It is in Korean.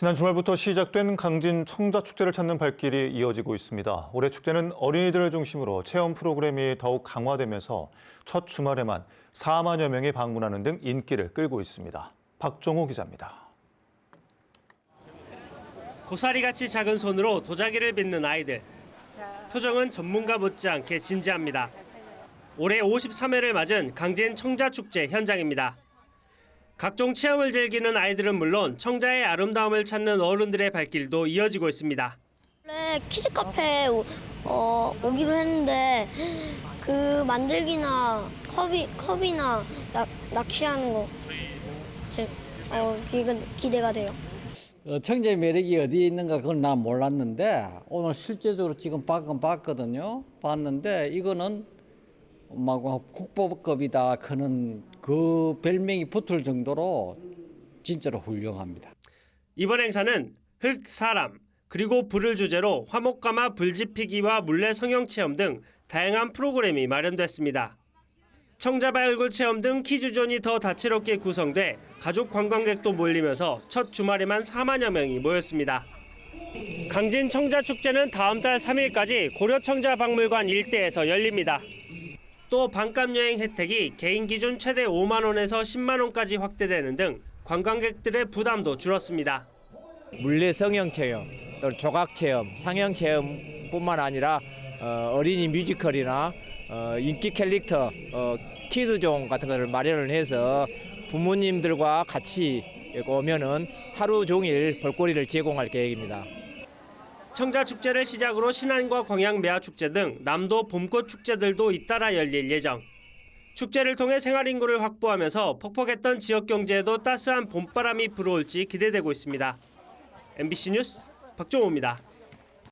지난 주말부터 시작된 강진 청자 축제를 찾는 발길이 이어지고 있습니다. 올해 축제는 어린이들을 중심으로 체험 프로그램이 더욱 강화되면서 첫 주말에만 4만여 명이 방문하는 등 인기를 끌고 있습니다. 박종호 기자입니다. 고사리같이 작은 손으로 도자기를 빚는 아이들. 표정은 전문가 못지않게 진지합니다. 올해 53회를 맞은 강진 청자축제 현장입니다. 각종 체험을 즐기는 아이들은 물론 청자의 아름다움을 찾는 어른들의 발길도 이어지고 있습니다. 원래 키즈 카페 오, 어, 오기로 했는데 그 만들기나 컵이, 컵이나 낚, 낚시하는 거 제, 어, 기가, 기대가 돼요. 어, 청자의 매력이 어디에 있는가 그건 난 몰랐는데 오늘 실제적으로 지금 봤건 봤거든요. 봤는데 이거는 막 국보급이다 그는 그 별명이 붙을 정도로 진짜로 훌륭합니다. 이번 행사는 흙, 사람, 그리고 불을 주제로 화목가마 불지피기와 물레 성형 체험 등 다양한 프로그램이 마련됐습니다. 청자발 얼굴 체험 등 키즈존이 더 다채롭게 구성돼 가족 관광객도 몰리면서 첫 주말에만 4만여 명이 모였습니다. 강진 청자 축제는 다음 달 3일까지 고려 청자 박물관 일대에서 열립니다. 또 반값 여행 혜택이 개인 기준 최대 5만 원에서 10만 원까지 확대되는 등 관광객들의 부담도 줄었습니다. 물레 성형 체험, 또 조각 체험, 상형 체험뿐만 아니라 어, 어린이 뮤지컬이나 어, 인기 캐릭터, 어, 키드존 같은 것을 마련을 해서 부모님들과 같이 오면은 하루 종일 볼거리를 제공할 계획입니다. 청자 축제를 시작으로 신안과 광양 매화 축제 등 남도 봄꽃 축제들도 잇따라 열릴 예정. 축제를 통해 생활 인구를 확보하면서 퍽퍽했던 지역 경제에도 따스한 봄바람이 불어올지 기대되고 있습니다. MBC 뉴스 박종호입니다.